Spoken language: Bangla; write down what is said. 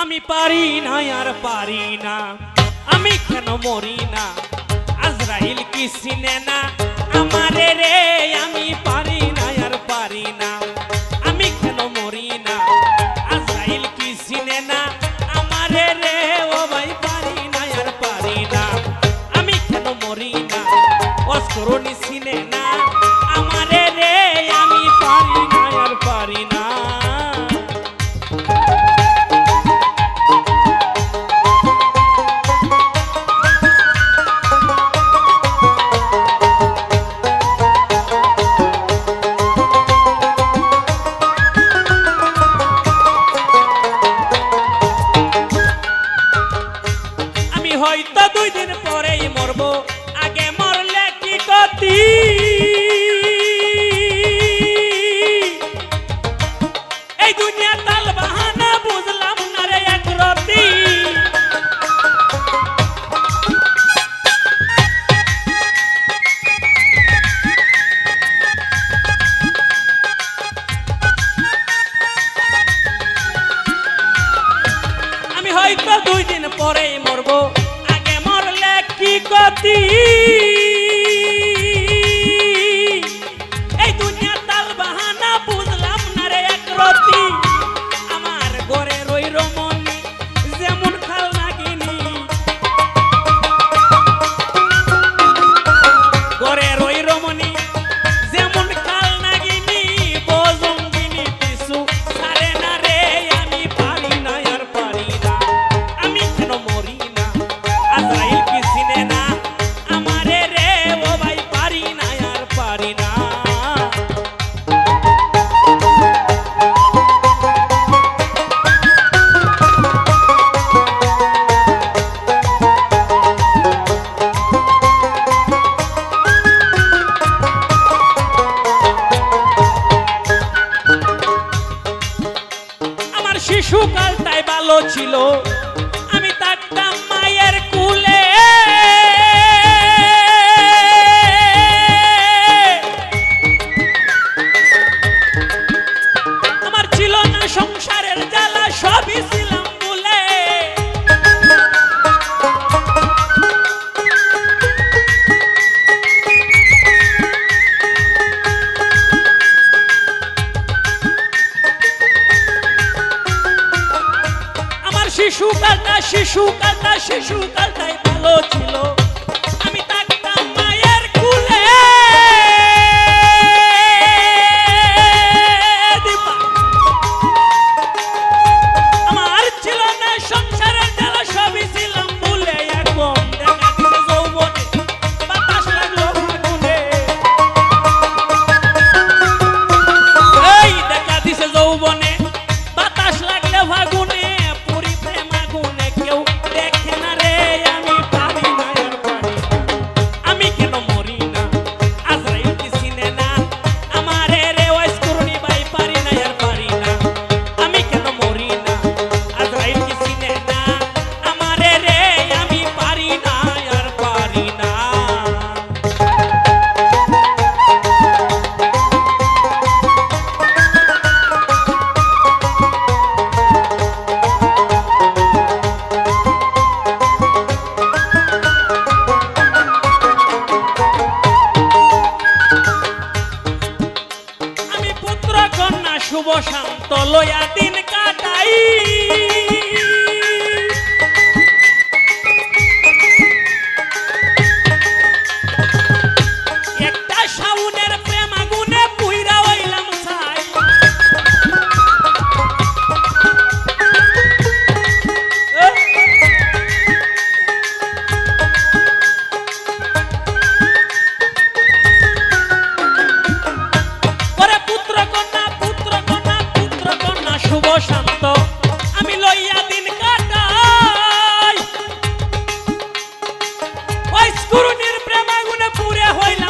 আমি পারি না আর পারি না। আমি কেন মরি না? আজরাইল কি সিনে না? আমারে রে, আমি পারি না আর পারি না। আমি কেন মরি না? আজরাইল কি সিনে না? আমারে রে, ও ভাই পারি না আর পারি না। আমি কেন মরি না? অস্করণী সিনে না? পরে মরবো। আগে মরলে কি গতি শিশুকাল তাই ভালো ছিল। শিশু কান্না শিশু কান্না শিশু কান্নাই ভালো ছিল। বসান্ত লয়া দিন কাটাই। শুভ শান্ত। আমি লইয়া দিন কাটাই। ওই স্কুরুনির প্রেমাগুনে পুরে হইলাম।